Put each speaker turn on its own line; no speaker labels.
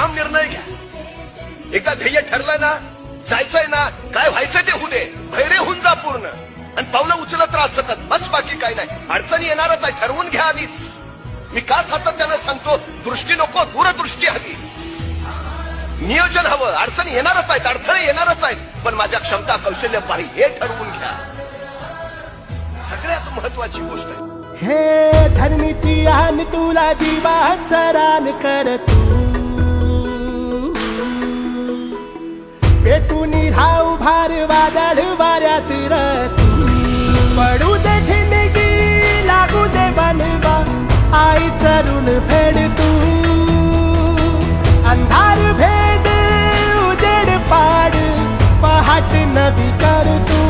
ठाम निर्णय घ्या. एकदा ध्येय ठरलं ना जायचंय ना काय व्हायचंय ते होऊ दे. भैरे होऊन जा पूर्ण. आणि पावलं उचलत राहा सतत. बस बाकी काय नाही. अडचणी येणारच आहे. ठरवून घ्या आधीच. मी का सातत्यानं सांगतो? दृष्टी नको दूरदृष्टी हवी. नियोजन हवं. अडचणी येणारच आहेत. अडथळे येणारच आहेत. पण माझ्या क्षमता कौशल्य पाहिजे हे ठरवून घ्या. सगळ्यात महत्वाची गोष्ट आहे.
हे धर्मीची आण तुला जीवा रान कर तू. वादळ वाऱ्यात पडू दे ठिंडगी लागू दे बनवा आई चरून फेड तू. अंधार भेद उजेड पाड पहाट नवी कर तू.